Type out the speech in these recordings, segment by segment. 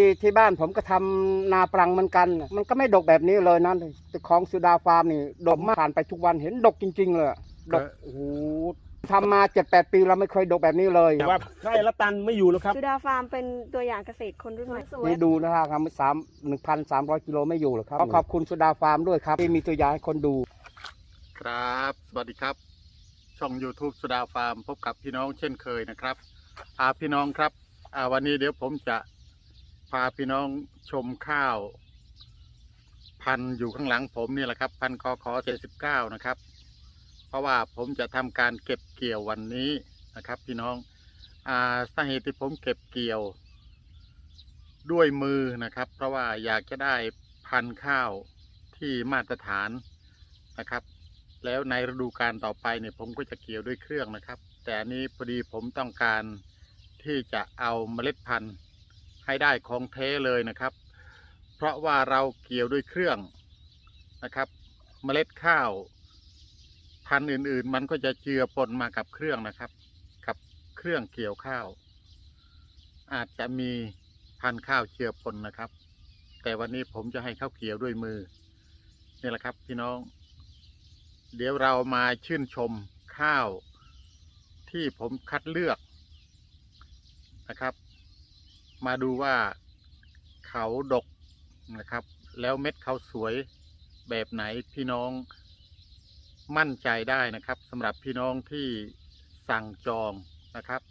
ที่ที่บ้านผมก็ทำนาปรังเหมือนกัน มันก็ไม่ดกแบบนี้เลยนะแต่ของสุดาฟาร์มนี่ดกมากผ่านไปทุกวันเห็นดกจริง ๆ เลยดกโอ้โหทำมาเจ็ดแปดปีเราไม่เคยดกแบบนี้เลยแต่ว่าไร่ละตันไม่อยู่แล้วครับสุดาฟาร์มเป็นตัวอย่างเกษตรคนรุ่นใหม่สวยนี่ดูนะครับสามหนึ่งพันสามร้อยกิโลไม่อยู่หรอกครับขอขอบคุณสุดาฟาร์มด้วยครับที่มีตัวอย่างให้คนดู ครับสวัสดีครับ ช่อง YouTube สุดาฟาร์มพบกับพี่น้องเช่นเคยนะครับพาพี่น้องครับอ่าวันนี้เดี๋ยวผมจะ พาพี่น้องชมข้าว พันอยู่ข้างหลังผมนี่แหละครับ พันคอคอเจ็ดสิบเก้านะครับ เพราะว่าผมจะทำการเก็บเกี่ยววันนี้นะครับ พี่น้องอ่าสาเหตุที่ผมเก็บเกี่ยว ด้วยมือนะครับ เพราะว่าอยากจะได้พันข้าวที่มาตรฐานนะครับ แล้วในฤดูกาลต่อไปเนี่ยผมก็จะเกี่ยวด้วยเครื่องนะครับ แต่อันนี้พอดีผมต้องการที่จะเอาเมล็ดพันธุ์ ให้ได้ของแท้เลยนะครับ เพราะว่าเราเกี่ยวด้วยเครื่องนะครับ เมล็ดข้าว พันธุ์อื่น ๆ มันก็จะเจือปนมากับเครื่องนะครับกับเครื่องเกี่ยวข้าว อาจจะมีพันธุ์ข้าวเจือปนนะครับ แต่วันนี้ผมจะให้ข้าวเกี่ยวด้วยมือนี่แหละครับพี่น้อง เดี๋ยวเรามาชื่นชมข้าวที่ผมคัดเลือกนะครับ มาดูว่าเขาดกนะครับ แล้วเม็ดเขาสวยแบบไหนพี่น้องมั่นใจได้นะครับสำหรับพี่น้องที่สั่งจองนะครับ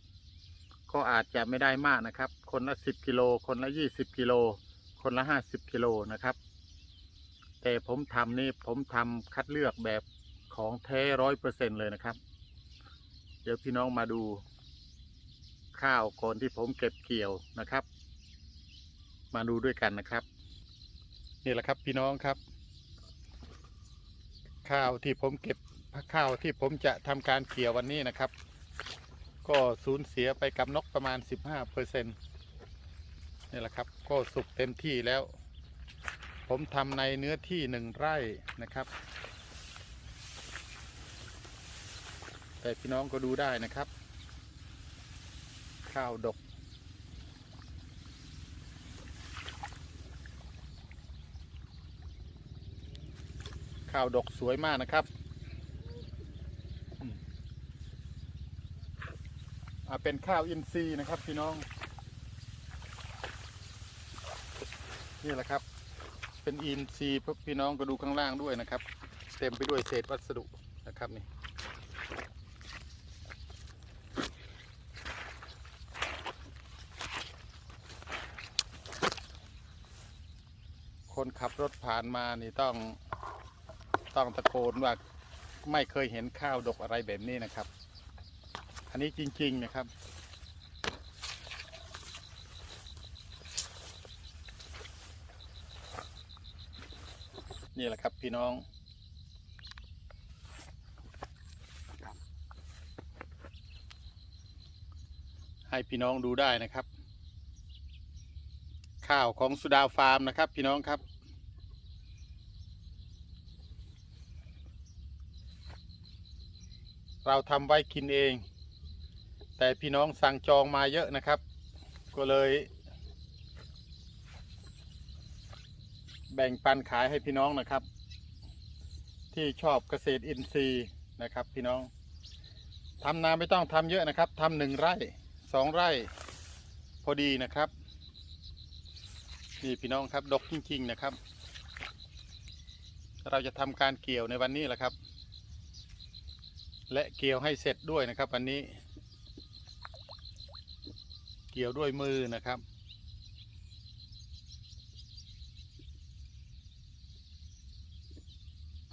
ก็อาจจะไม่ได้มากนะครับ คนละสิบกิโลคนละยี่สิบกิโลคนละห้าสิบกิโลนะครับ แต่ผมทำนี่ผมทำคัดเลือกแบบของแท้ร้อยเปอร์เซ็นเลยนะครับ เดี๋ยวพี่น้องมาดู ข้าวก่อนที่ผมเก็บเกี่ยวนะครับ มาดูด้วยกันนะครับ นี่แหละครับพี่น้องครับ ข้าวที่ผมเก็บข้าวที่ผมจะทำการเกี่ยววันนี้นะครับ ก็สูญเสียไปกับนกประมาณ 15เปอร์เซ็นนี่แหละครับ ก็สุกเต็มที่แล้ว ผมทำในเนื้อที่หนึ่งไร่นะครับ แต่พี่น้องก็ดูได้นะครับ ข้าวดก ข้าวดกสวยมากนะครับอ่าเป็นข้าวอินทรีย์นะครับพี่น้อง นี่แหละครับ เป็นอินทรีย์พี่น้องก็ดูข้างล่างด้วยนะครับ เต็มไปด้วยเศษวัสดุนะครับนี่ คนขับรถผ่านมานี่ต้องต้องตะโกนว่าไม่เคยเห็นข้าวดกอะไรแบบนี้นะครับ อันนี้จริง ๆนะครับ นี่แหละครับพี่น้องให้พี่น้องดูได้นะครับ ข้าวของสุดาฟาร์มนะครับ พี่น้องครับ เราทำไว้กินเอง แต่พี่น้องสั่งจองมาเยอะนะครับ ก็เลย แบ่งปันขายให้พี่น้องนะครับ ที่ชอบเกษตรอินทรีย์นะครับ พี่น้องทำนาไม่ต้องทำเยอะนะครับทำหนึ่งไร่สองไร่ พอดีนะครับนี่พี่น้องครับดกจริง ๆ นะครับ เราจะทำการเกี่ยวในวันนี้แหละครับ และเกี่ยวให้เสร็จด้วยนะครับวันนี้ เกี่ยวด้วยมือนะครับ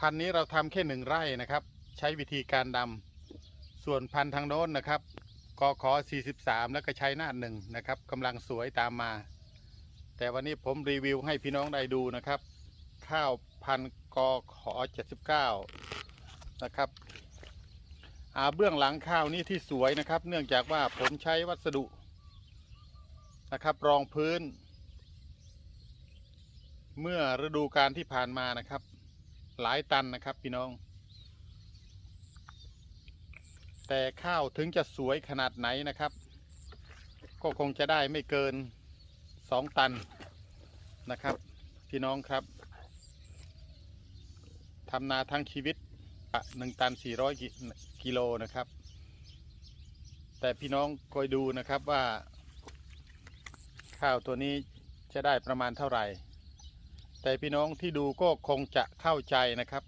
พันนี้เราทำแค่หนึ่งไร่นะครับ ใช้วิธีการดำส่วนพันธุ์ทางโน้นนะครับกขอ43 แล้วก็ใช้หน้าหนึ่งนะครับกำลังสวยตามมา แต่วันนี้ผมรีวิวให้พี่น้องได้ดูนะครับ ข้าวพันธุ์กขอ79 นะครับ เบื้องหลังข้าวนี้ที่สวยนะครับ เนื่องจากว่าผมใช้วัสดุนะครับ รองพื้น เมื่อฤดูการที่ผ่านมานะครับ หลายตันนะครับพี่น้อง แต่ข้าวถึงจะสวยขนาดไหนนะครับ ก็คงจะได้ไม่เกินสองตันนะครับ พี่น้องครับทำนาทั้งชีวิต หนึ่งตันสี่ร้อยกิโลนะครับ แต่พี่น้องคอยดูนะครับว่า ข้าวตัวนี้จะได้ประมาณเท่าไหร่ แต่พี่น้องที่ดูก็คงจะเข้าใจนะครับ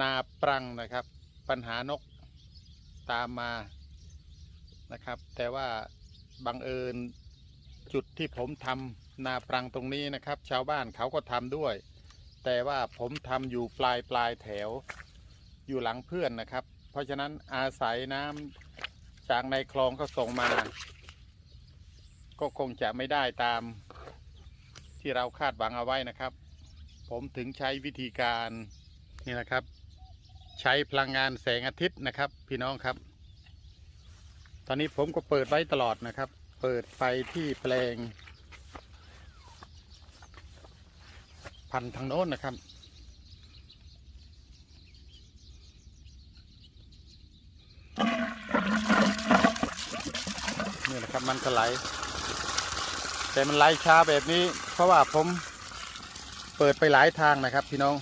นาปรังนะครับ ปัญหานกตามมานะครับ แต่ว่าบังเอิญจุดที่ผมทำนาปรังตรงนี้นะครับ ชาวบ้านเขาก็ทำด้วย แต่ว่าผมทำอยู่ปลายปลายแถวอยู่หลังเพื่อนนะครับ เพราะฉะนั้นอาศัยน้ำจากในคลองก็ส่งมา ก็คงจะไม่ได้ตามที่เราคาดหวังเอาไว้นะครับ ผมถึงใช้วิธีการนี่นะครับ ใช้พลังงานแสงอาทิตย์นะครับ พี่น้องครับ ตอนนี้ผมก็เปิดไว้ตลอดนะครับ เปิดไฟที่แปลง พันธุ์ทางโน้นนะครับ นี่นะครับมันก็ไหล แต่มันไหลช้าแบบนี้ เพราะว่าผมเปิดไปหลายทางนะครับ พี่น้อง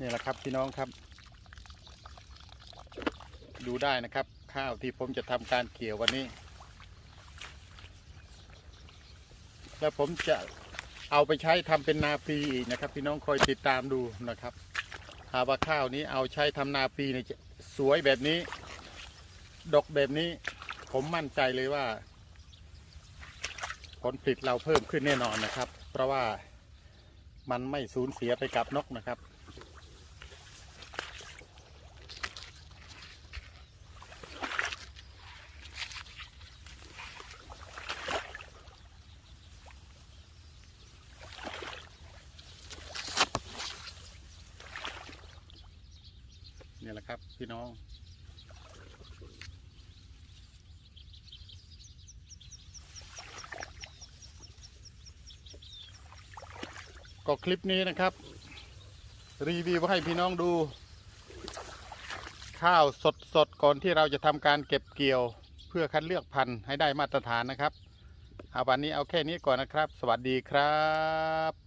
นี่แหละครับพี่น้องครับ ดูได้นะครับ ข้าวที่ผมจะทำการเกี่ยววันนี้ แล้วผมจะเอาไปใช้ทำเป็นนาปีอีกนะครับ พี่น้องคอยติดตามดูนะครับ หาว่าข้าวนี้เอาใช้ทำนาปีเนี่ยสวยแบบนี้ ดกแบบนี้ ผมมั่นใจเลยว่า ผลผลิตเราเพิ่มขึ้นแน่นอนนะครับ เพราะว่ามันไม่สูญเสียไปกับนกนะครับ นี่แหละครับ พี่น้อง ก็คลิปนี้นะครับ รีวิวให้พี่น้องดู ข้าวสดๆก่อนที่เราจะทำการเก็บเกี่ยว เพื่อคัดเลือกพันธุ์ให้ได้มาตรฐานนะครับ เอาวันนี้เอาแค่นี้ก่อนนะครับ สวัสดีครับ